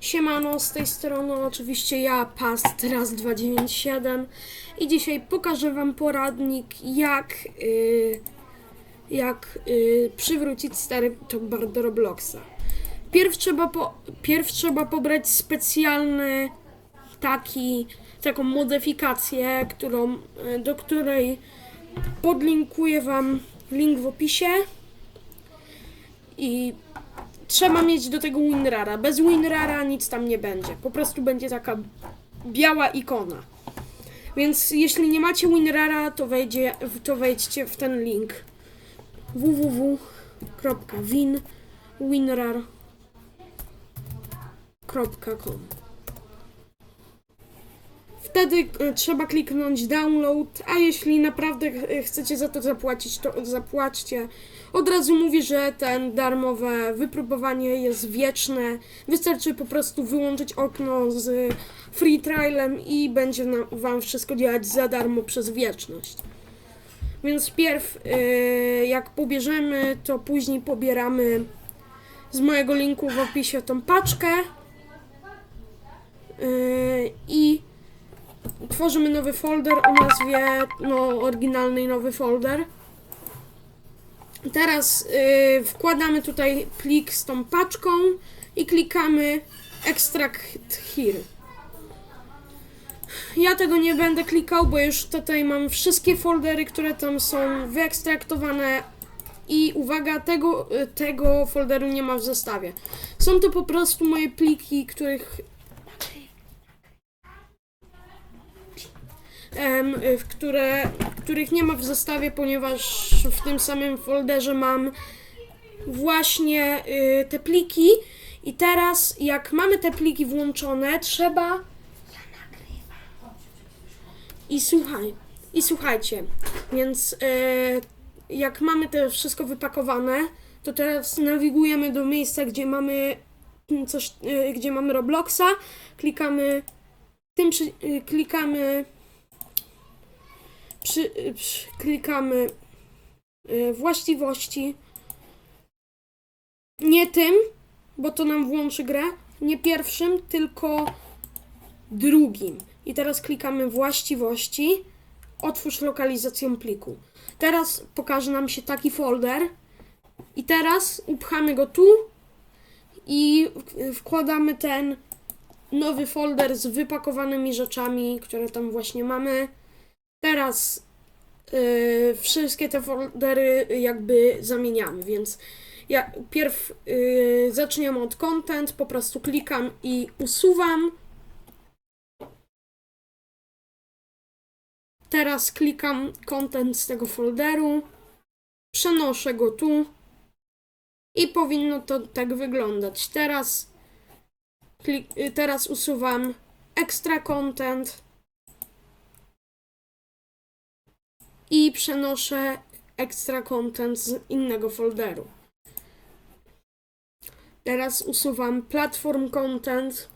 Siemano, z tej strony oczywiście ja, Past raz 297 i dzisiaj pokażę wam poradnik jak y, jak y, przywrócić stary top bar do Robloxa. Pierw trzeba, po, pierw trzeba pobrać specjalny taki, taką modyfikację, którą, y, do której podlinkuję wam link w opisie i trzeba mieć do tego WinRara. Bez WinRara nic tam nie będzie. Po prostu będzie taka biała ikona. Więc jeśli nie macie WinRara, to, wejdzie, to wejdźcie w ten link www.winrar.com Wtedy e, trzeba kliknąć download, a jeśli naprawdę e, chcecie za to zapłacić, to zapłaćcie. Od razu mówię, że ten darmowe wypróbowanie jest wieczne. Wystarczy po prostu wyłączyć okno z free trialem i będzie wam wszystko działać za darmo przez wieczność. Więc pierw y, jak pobierzemy, to później pobieramy z mojego linku w opisie tą paczkę y, i tworzymy nowy folder o nazwie, no oryginalny nowy folder. Teraz y, wkładamy tutaj plik z tą paczką i klikamy extract here. Ja tego nie będę klikał, bo już tutaj mam wszystkie foldery, które tam są wyekstraktowane i uwaga, tego, y, tego folderu nie ma w zestawie. Są to po prostu moje pliki, których em, y, w które, których nie ma w zestawie, ponieważ w tym samym folderze mam właśnie y, te pliki. I teraz jak mamy te pliki włączone, trzeba i słuchaj, i słuchajcie, więc e, jak mamy to wszystko wypakowane, to teraz nawigujemy do miejsca, gdzie mamy coś, gdzie mamy Robloxa, klikamy tym klikamy przy, przy, klikamy e, właściwości nie tym, bo to nam włączy grę, nie pierwszym, tylko drugim. I teraz klikamy właściwości, otwórz lokalizację pliku. Teraz pokaże nam się taki folder i teraz upchamy go tu i wkładamy ten nowy folder z wypakowanymi rzeczami, które tam właśnie mamy. Teraz yy, wszystkie te foldery jakby zamieniamy, więc ja pierw yy, zaczniemy od content, po prostu klikam i usuwam. Teraz klikam content z tego folderu, przenoszę go tu i powinno to tak wyglądać. Teraz, klik, y, teraz usuwam extra content i przenoszę extra content z innego folderu. Teraz usuwam platform content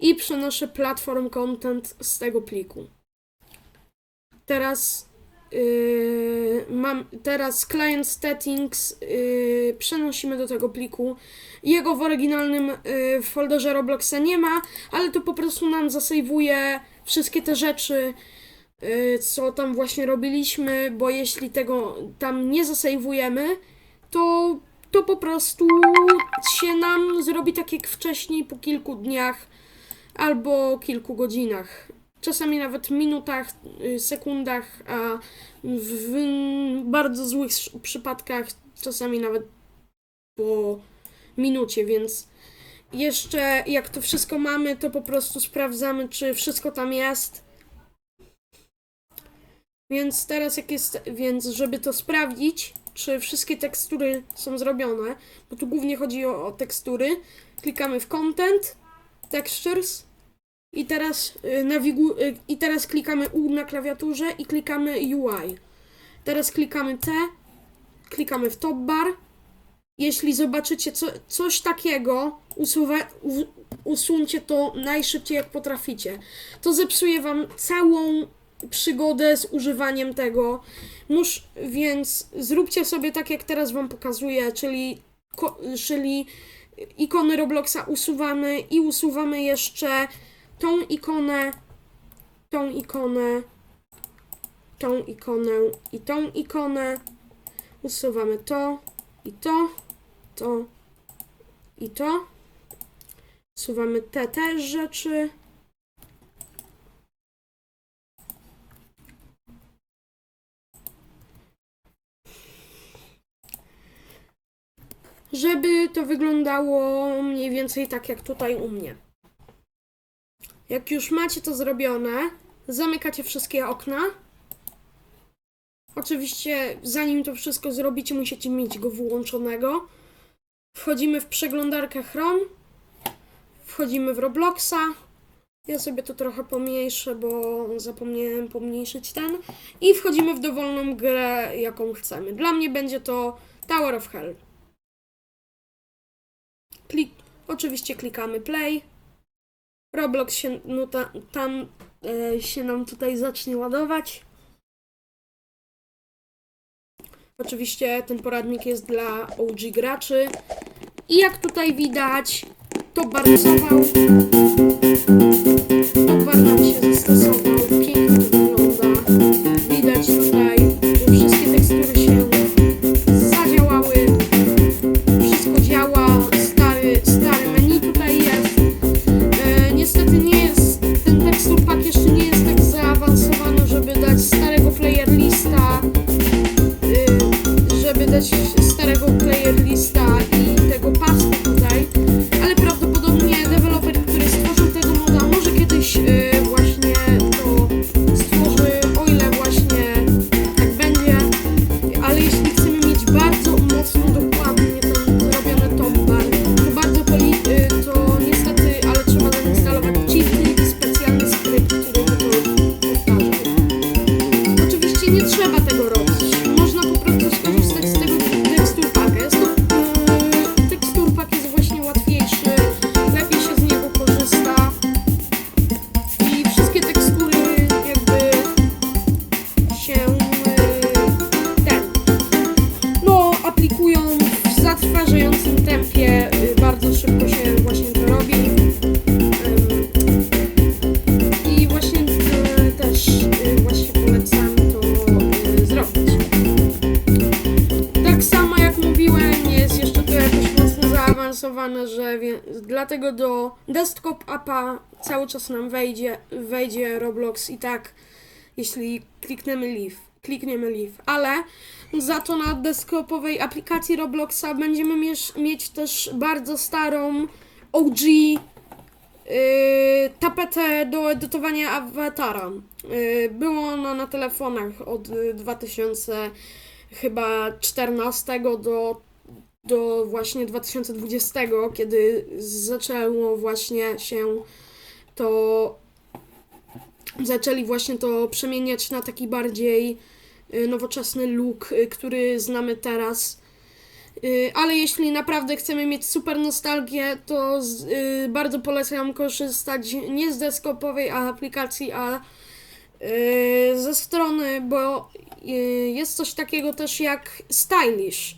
i przenoszę platform content z tego pliku. Teraz yy, mam teraz client settings yy, przenosimy do tego pliku. Jego w oryginalnym yy, folderze Robloxa nie ma, ale to po prostu nam zasejwuje wszystkie te rzeczy, co tam właśnie robiliśmy, bo jeśli tego tam nie zasejwujemy, to to po prostu się nam zrobi tak jak wcześniej po kilku dniach albo kilku godzinach czasami nawet minutach, y, sekundach, a w bardzo złych przypadkach czasami nawet po minucie, więc jeszcze jak to wszystko mamy, to po prostu sprawdzamy, czy wszystko tam jest. Więc teraz jak jest, więc żeby to sprawdzić, czy wszystkie tekstury są zrobione, bo tu głównie chodzi o, o tekstury, klikamy w Content, Textures, i teraz, y, y, I teraz klikamy U na klawiaturze i klikamy UI. Teraz klikamy T, klikamy w top bar. Jeśli zobaczycie co, coś takiego, usuwa, usuńcie to najszybciej jak potraficie. To zepsuje wam całą przygodę z używaniem tego. Musz, więc zróbcie sobie tak jak teraz wam pokazuję, czyli, czyli ikony Robloxa usuwamy i usuwamy jeszcze tą ikonę, tą ikonę, tą ikonę i tą ikonę. Usuwamy to i to, to i to. Usuwamy te też rzeczy. Żeby to wyglądało mniej więcej tak jak tutaj u mnie. Jak już macie to zrobione, zamykacie wszystkie okna. Oczywiście, zanim to wszystko zrobicie, musicie mieć go włączonego. Wchodzimy w przeglądarkę Chrome. Wchodzimy w Robloxa. Ja sobie to trochę pomniejszę, bo zapomniałem pomniejszyć ten. I wchodzimy w dowolną grę, jaką chcemy. Dla mnie będzie to Tower of Hell. Klik, oczywiście klikamy play. Roblox się no, ta, tam e, się nam tutaj zacznie ładować. Oczywiście ten poradnik jest dla OG graczy. I jak tutaj widać, to baryzował. Desktop appa cały czas nam wejdzie, wejdzie Roblox i tak, jeśli klikniemy leave, klikniemy leave, ale za to na desktopowej aplikacji Robloxa będziemy mieć, też bardzo starą OG yy, tapetę do edytowania awatara. Yy, było ona na telefonach od y, 2000 chyba 14 do, do właśnie 2020, kiedy zaczęło właśnie się to zaczęli właśnie to przemieniać na taki bardziej y, nowoczesny look, y, który znamy teraz. Y, Ale jeśli naprawdę chcemy mieć super nostalgię, to z, y, bardzo polecam korzystać nie z desktopowej aplikacji, a y, ze strony, bo y, jest coś takiego też jak Stylish,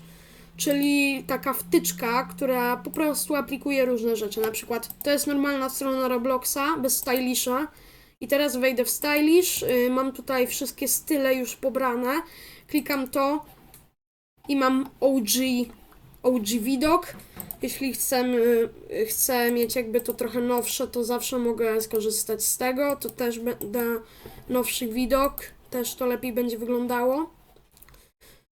czyli taka wtyczka, która po prostu aplikuje różne rzeczy. Na przykład to jest normalna strona Robloxa bez Stylisha. I teraz wejdę w Stylish. y, Mam tutaj wszystkie style już pobrane. Klikam to i mam OG, OG widok. Jeśli chcemy, y, chcę mieć jakby to trochę nowsze, to zawsze mogę skorzystać z tego. To też będę nowszy widok. Też to lepiej będzie wyglądało.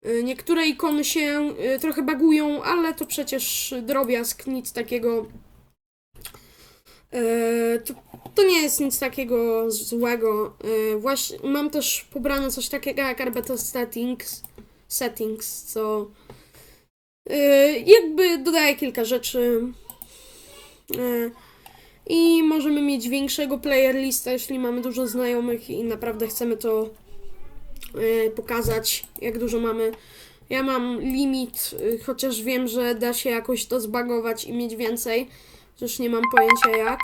Y, Niektóre ikony się y, trochę bagują, ale to przecież drobiazg, nic takiego. y, To, to nie jest nic takiego złego. Y, Właśnie mam też pobrane coś takiego jak RBT Settings, settings co y, jakby dodaje kilka rzeczy. I możemy mieć większego player lista, jeśli mamy dużo znajomych i naprawdę chcemy to pokazać, jak dużo mamy. Ja mam limit, y, chociaż wiem, że da się jakoś to zbagować i mieć więcej. Chociaż nie mam pojęcia jak.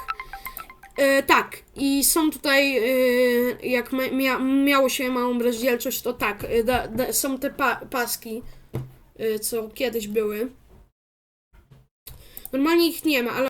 E, tak, i są tutaj, e, jak mia, miało się małą rozdzielczość, to tak, da, da, są te pa, paski, e, co kiedyś były. Normalnie ich nie ma, ale